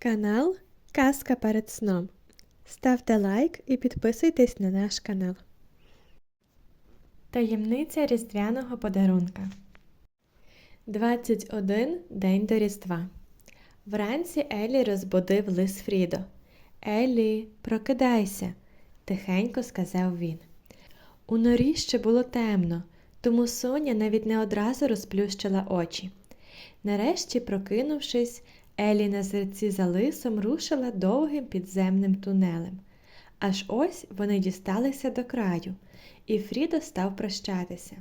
Канал Казка перед сном. Ставте лайк і підписуйтесь на наш канал. Таємниця різдвяного подарунка. 21 день до Різдва. Вранці Елі розбудив лис Фрідо. Елі, прокидайся, тихенько сказав він. У норі ще було темно, тому Соня навіть не одразу розплющила очі. Нарешті, прокинувшись, Елі на зерці за лисом рушила довгим підземним тунелем. Аж ось вони дісталися до краю, і Фрідо став прощатися.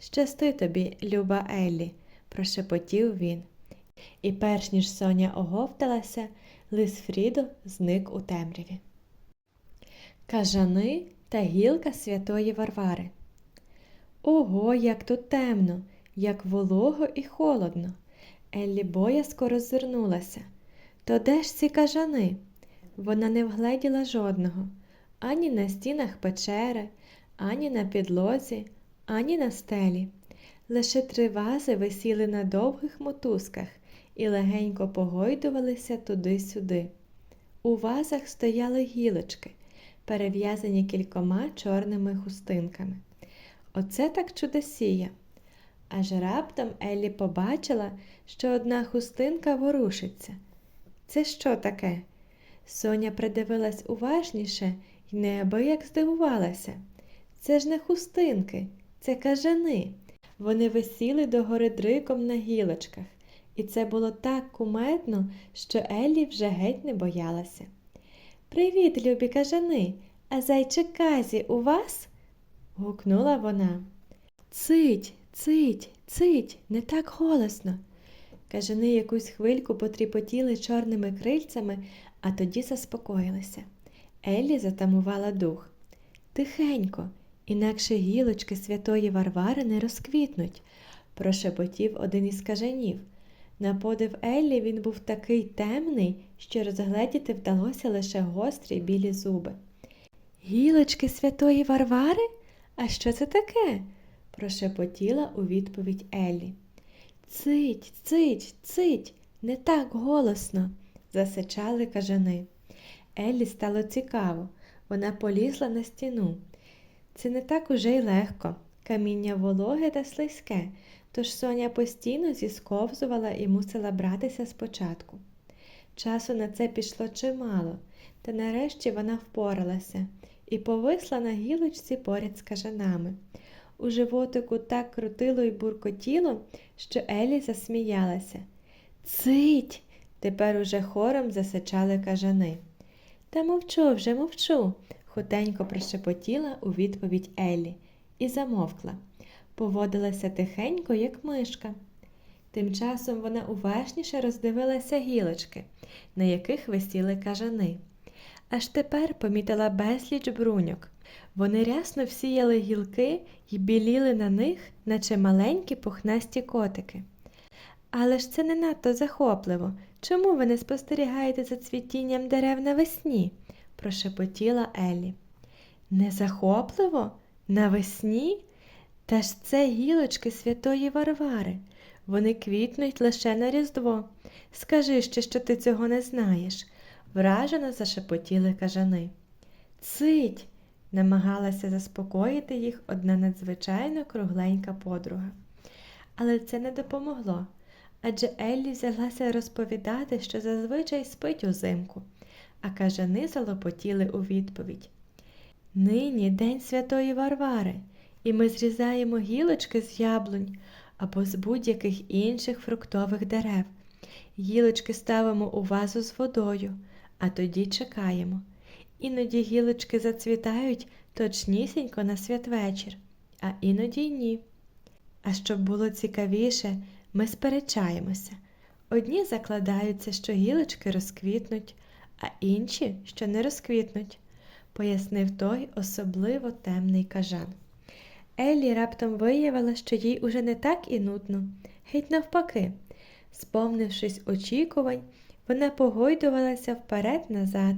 Щасти тобі, люба Еллі, прошепотів він. І перш ніж Соня оговталася, лис Фрідо зник у темряві. Кажани та гілка святої Варвари. Ого, як тут темно, як волого і холодно. Еллі боязко роззирнулася. То де ж ці кажани? Вона не вгледіла жодного ані на стінах печери, ані на підлозі, ані на стелі. Лише три вази висіли на довгих мотузках і легенько погойдувалися туди-сюди. У вазах стояли гілочки, перев'язані кількома чорними хустинками. Оце так чудосія. Аж раптом Еллі побачила, що одна хустинка ворушиться. Це що таке? Соня придивилась уважніше і неабияк здивувалася. Це ж не хустинки, це кажани. Вони висіли догори дриком на гілочках, і це було так кумедно, що Еллі вже геть не боялася. Привіт, любі кажани, а зайчик Казі у вас? гукнула вона. Цить, цить, цить, не так голосно. Кажани якусь хвильку потріпотіли чорними крильцями, а тоді заспокоїлися. Еллі затамувала дух. Тихенько, інакше гілочки святої Варвари не розквітнуть, прошепотів один із кажанів. На подив Еллі він був такий темний, що розгледіти вдалося лише гострі білі зуби. Гілочки святої Варвари? А що це таке? Прошепотіла у відповідь Еллі. Цить, цить, цить, не так голосно, засичали кажани. Еллі стало цікаво. Вона полізла на стіну. Це не так уже й легко. Каміння вологе та слизьке, тож Соня постійно зісковзувала і мусила братися спочатку. Часу на це пішло чимало, та нарешті вона впоралася і повисла на гілочці поряд з кажанами. У животику так крутило й буркотіло, що Елі засміялася. Цить! Тепер уже хором засичали кажани. Та мовчу вже, мовчу, хутенько прошепотіла у відповідь Еллі і замовкла. Поводилася тихенько, як мишка. Тим часом вона уважніше роздивилася гілочки, на яких висіли кажани. Аж тепер помітила безліч бруньок. Вони рясно всіяли гілки і біліли на них, наче маленькі пухнасті котики. Але ж це не надто захопливо. Чому ви не спостерігаєте за цвітінням дерев навесні? прошепотіла Еллі. Незахопливо? Навесні? Та ж це гілочки святої Варвари. Вони квітнуть лише на Різдво. Скажи ще, що ти цього не знаєш, вражено зашепотіли кажани. Цить, намагалася заспокоїти їх одна надзвичайно кругленька подруга. Але це не допомогло, адже Еллі взялася розповідати, що зазвичай спить узимку, а кажани залопотіли у відповідь. Нині день святої Варвари, і ми зрізаємо гілочки з яблунь або з будь-яких інших фруктових дерев. Гілочки ставимо у вазу з водою, а тоді чекаємо. Іноді гілочки зацвітають точнісінько на святвечір, а іноді й ні. А щоб було цікавіше, ми сперечаємося. Одні закладаються, що гілочки розквітнуть, а інші, що не розквітнуть, пояснив той особливо темний кажан. Еллі раптом виявила, що їй уже не так і нудно, геть навпаки. Сповнившись очікувань, вона погойдувалася вперед-назад,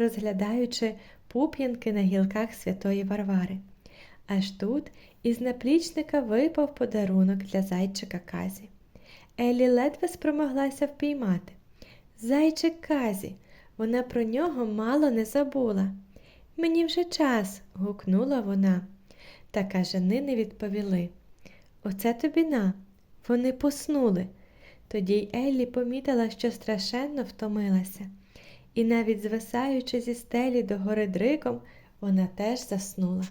розглядаючи пуп'янки на гілках святої Варвари. Аж тут із наплічника випав подарунок для зайчика Казі. Елі ледве спромоглася впіймати. Зайчик Казі, вона про нього мало не забула. Мені вже час, гукнула вона. Та кажани не відповіли. Оце тобі на. Вони поснули. Тоді й Еллі помітила, що страшенно втомилася, і навіть звисаючи зі стелі до гори дриком, вона теж заснула.